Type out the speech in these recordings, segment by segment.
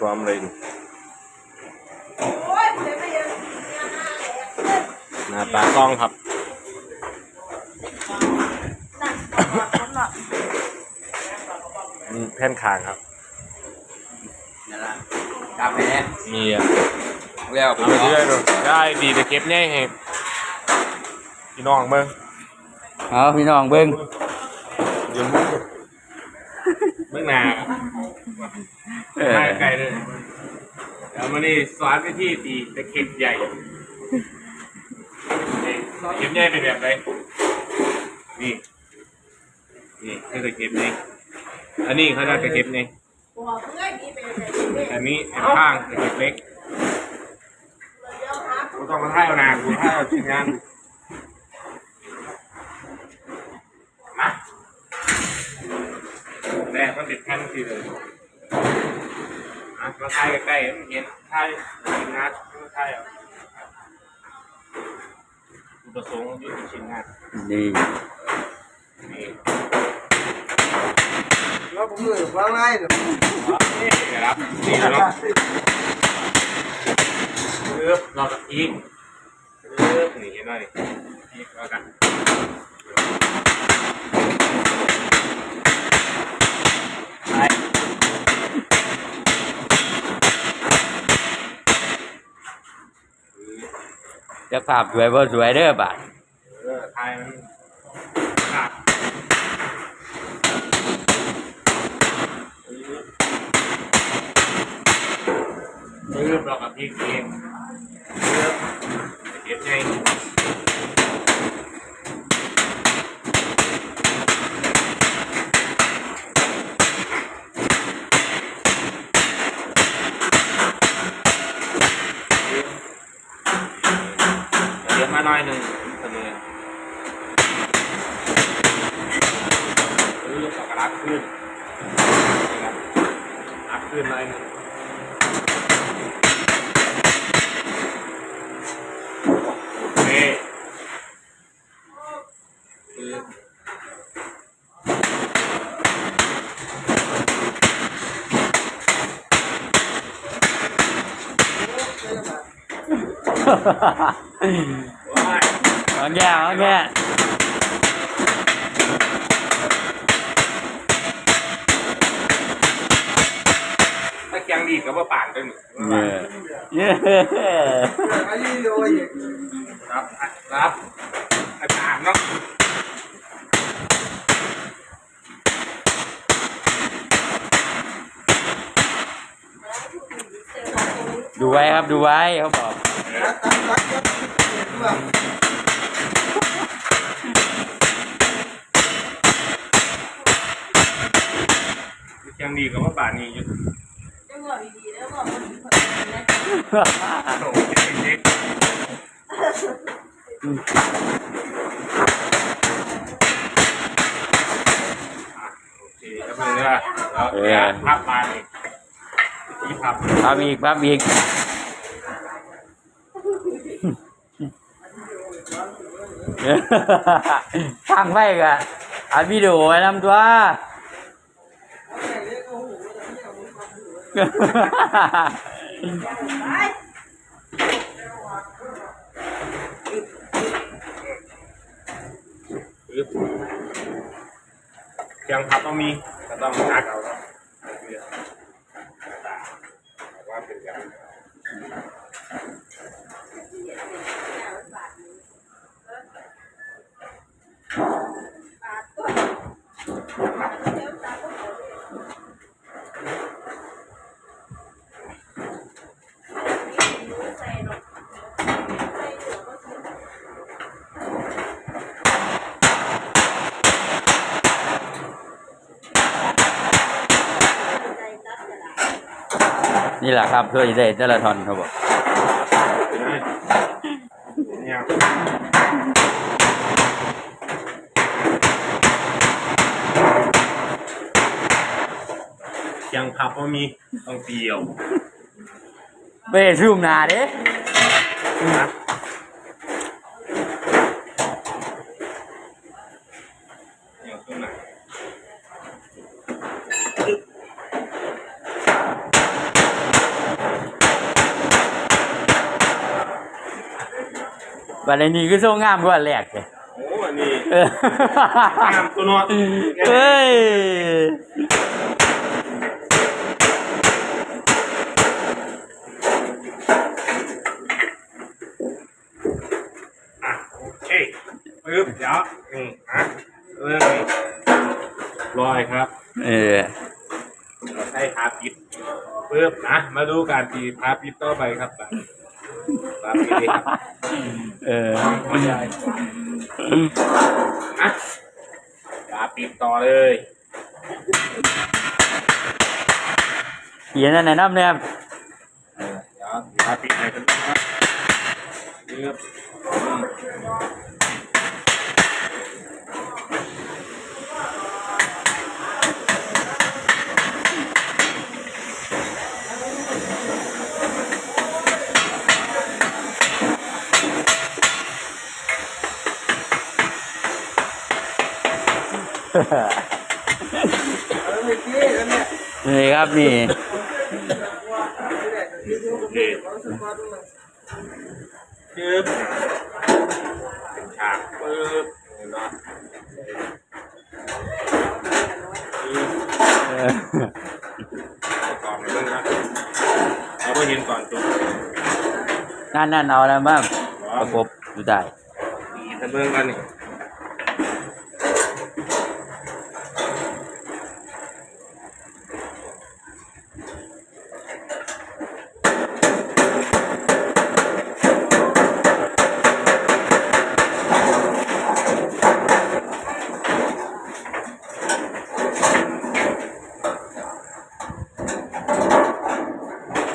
ความเลยนี่หน้าตากล้องครับนี่แผ่นคางครับนั่นละกาแฟมีอะแล้วเอาไปเรื่อยๆดูได้ดีแต่เก็บแน่ให้พี่น้องเบิ่งเอาพี่น้องเบิ้งเดี๋ยวมึงเบิ่งหน้า เออมาไกลเลยเดี๋ยวมานี่สอนวิธีตีตะเข็บใหญ่นี่ตะเข็บใหญ่เป็นแบบไรนี่ นี่คือตะเข็บนี่อันนี้เขาได้ตะเข็บนี่อันนี้แอบข้างตะเข็บเล็กกูต้องมาท่ายเอานานกูท่ายเอาชิ้นงานมาแรกก็ติดแท่นทีเลยอะ มาถ่ายใกล้ๆให้เห็นถ่ายชิ้นงานมาถ่ายเอาอุปสงค์อยุ่ที่ชิ้นงานนี่นี่แล้วผมเลยฟังไงเดี๋ยวนี่นะครับนี่เนาะเลือบเรากับอีกเลือบนี่เห็นไหมอีกแล้วกัน จะภาพสวยบ่สวยเด้อบาทเออไทยมันขาดซื้อบเรากับพี่เองเลือบเก็บไง เดี๋ยว มาหน่อยหนึ่งเสนอซื้อสักการะขึ้นนะครับอัพขึ้นหน่อยหนึ่งโอเคซื้อว้ายเอา แก่เอาแก่ถ้าแกงดีกับว่าป่านกันหนึ่งเออเย้ไอ้ยี่โดยรับรับอาจารย์เนาะดูไว้ครับดูไว้เขาบอก ดเห็นป่ะแกงดีกับว่าป่านนี้อยู่จะบอกดีๆแล้วบอกว่าดีคนนะโอ้โหเด็กโอเคแล้วเป็นไงล่ะเราพับไปที่พับภาพอีกภาพอีก ทางไปกะอัดวิดีโอไว้นำตัวปึ๊บเครื่องพับต้องมีก็ต้องหักเอาครับว่า นี่แหละครับเพื่อจะได้แต่ละทอนเขาบอกเนี่ยยังพับว่ามีต้องเดียวไปซูมหนาเด้ นะอย่างตัวไหน บัดนี้คือส่งงามกว่าแรกเลยโอ้อันนี้เอองามตัวเนาะเฮ้ยอะโอเคปึ๊บเดี๋ยวนี่อะเริ่มนี่ลอยครับ เออเราใช้พาปิดปึ๊บนะมาดูการตีพาปิดต่อไปครับ แบบพาปิดครับเออหัวใจนะพาปิดต่อเลยเขียนอันไหนน้ำเนี่ยเออเดี๋ยวพาปิดเลยกันครับปึ๊บอืม เอาไม่กี้แล้วเนี่ครับนี่คเอเป็นฉากปึ๊บเนไหมปึ๊บเออก่อนเลยนะเราก็เห็นก่อนจบนั่นนั่นเอาแล้วบ้างประกบดูได้ดีทะเบิ่งกันนี่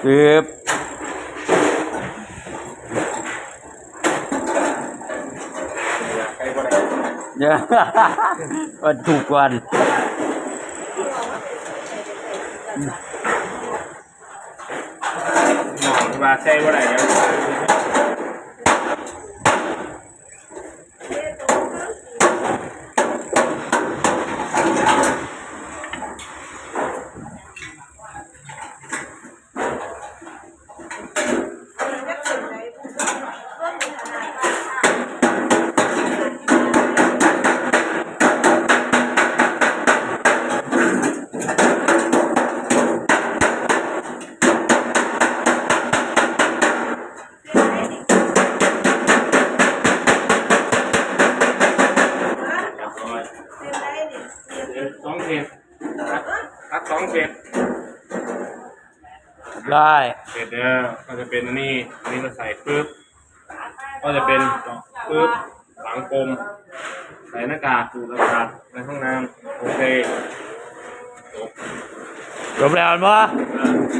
คืบใครก็ได้เยอะวันถูกวันหมอมาใช่ว่าได้แล้วเได้เสร็จแล้วก็จะเป็นอันนี้อันนี้เราใส่ปึ๊บก็จะเป็นปึ๊บหลังกลมใส่หน้ากากสูดอากาศในห้องน้ำโอเคจบจบแล้วมั้งเออ